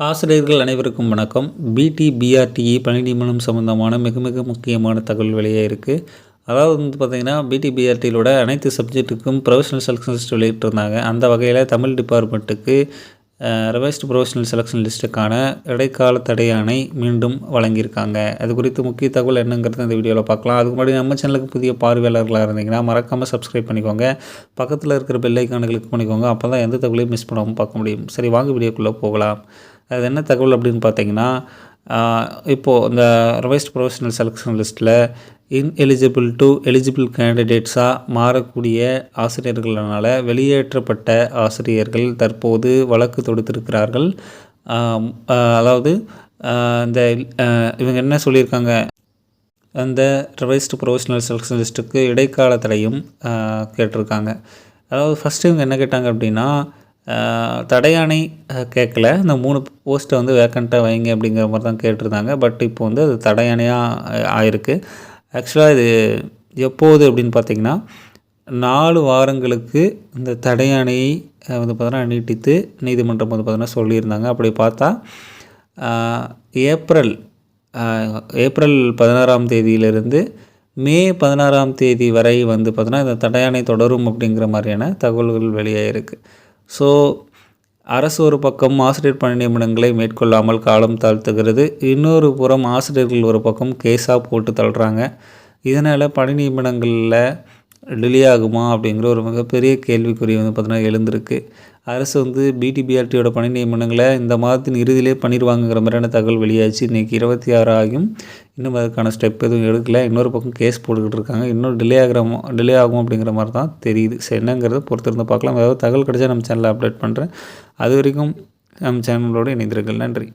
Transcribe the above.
ஆசிரியர்கள் அனைவருக்கும் வணக்கம். பிடி பிஆர்டிஇ பணி நியமனம் சம்மந்தமான மிக மிக முக்கியமான தகவல் வெளியே இருக்குது அதாவது வந்து பார்த்திங்கன்னா பிடி பிஆர்டியிலோட அனைத்து சப்ஜெக்ட்டுக்கும் ப்ரொஃபஷனல் செலெக்ஷன் லிஸ்ட் வெளியிட்டிருந்தாங்க. அந்த வகையில் தமிழ் டிபார்ட்மெண்ட்டுக்கு ரிவைஸ்டு ப்ரொஃபஷனல் செலெக்ஷன் லிஸ்ட்டுக்கான இடைக்கால தடையாணை மீண்டும் வழங்கியிருக்காங்க. அது குறித்து முக்கிய தகவல் என்னங்கிறது இந்த வீடியோவில் பார்க்கலாம். அதுக்கு முன்னாடி நம்ம சேனலுக்கு புதிய பார்வையாளர்களாக இருந்தீங்கன்னா மறக்காமல் சப்ஸ்கிரைப் பண்ணிக்கோங்க. பக்கத்தில் இருக்கிற பெல்லைக்கான கிளிக் பண்ணிக்கோங்க. அப்போ தான் எந்த தகவலையும் மிஸ் பண்ணாமல் பார்க்க முடியும். சரி வாங்க வீடியோக்குள்ளே போகலாம். அது என்ன தகவல் அப்படின்னு பார்த்தீங்கன்னா இப்போது இந்த ரிவைஸ்ட் ப்ரொஃபஷனல் செலெக்ஷன் லிஸ்ட்டில் இன்எலிஜிபிள் டு எலிஜிபிள் கேண்டிடேட்ஸாக மாறக்கூடிய ஆசிரியர்களால் வெளியேற்றப்பட்ட ஆசிரியர்கள் தற்போது வழக்கு தொடுத்திருக்கிறார்கள். அதாவது இந்த இவங்க என்ன சொல்லியிருக்காங்க? அந்த ரிவைஸ்டு ப்ரொஃபஷனல் செலெக்ஷன் லிஸ்ட்டுக்கு இடைக்கால தடையும் கேட்டிருக்காங்க. அதாவது ஃபஸ்ட்டு இவங்க என்ன கேட்டாங்க அப்படின்னா தடையானை கேட்கல. இந்த மூணு போஸ்ட்டை வந்து வேக்கண்ட்டாக வைங்க அப்படிங்கிற மாதிரி தான் கேட்டிருந்தாங்க. பட் இப்போ வந்து அது தடையானையாக ஆயிருக்கு. ஆக்சுவலாக இது எப்போது அப்படின்னு பார்த்திங்கன்னா நாலு வாரங்களுக்கு இந்த தடையானையை வந்து பார்த்தோன்னா நீட்டித்து நீதிமன்றம் வந்து பார்த்தோன்னா சொல்லியிருந்தாங்க. அப்படி பார்த்தா ஏப்ரல் ஏப்ரல் பதினாறாம் தேதியிலிருந்து மே பதினாறாம் தேதி வரை வந்து பார்த்தோன்னா இந்த தடையானை தொடரும் அப்படிங்கிற மாதிரியான தகவல்கள் வெளியாகிருக்கு ஸோ அரசு ஒரு பக்கம் ஆசிரியர் பணி நியமனங்களை மேற்கொள்ளாமல் காலம் தாழ்த்துகிறது. இன்னொரு புறம் ஆசிரியர்கள் ஒரு பக்கம் கேஸாக போட்டு தள்ளுறாங்க. இதனால் பணி நியமனங்களில் டிலே ஆகுமா அப்படிங்கிற ஒரு மிகப்பெரிய கேள்விக்குறி வந்து பார்த்திங்கன்னா எழுந்திருக்கு. அரசு வந்து பிடிபிஆர்டியோட பணி நியமனங்களை இந்த மாதத்தின் இறுதியிலே பண்ணிடுவாங்கிற மாதிரியான தகவல் வெளியாச்சு. இன்றைக்கி இருபத்தி ஆறு ஆகியும் இன்னும் அதுக்கான ஸ்டெப் எதுவும் எடுக்கல. இன்னொரு பக்கம் கேஸ் போட்டுக்கிட்டு இருக்காங்க. இன்னும் டிலே ஆகிற டிலே ஆகும் அப்படிங்கிற மாதிரி தான் தெரியுது. சரி என்னங்கிறத பொறுத்திருந்து பார்க்கலாம். ஏதாவது தகவல் கிடைச்சா நம்ம சேனலில் அப்டேட் பண்ணுறேன் அது வரைக்கும் நம்ம சேனலோடு இணைந்திருங்கள். நன்றி.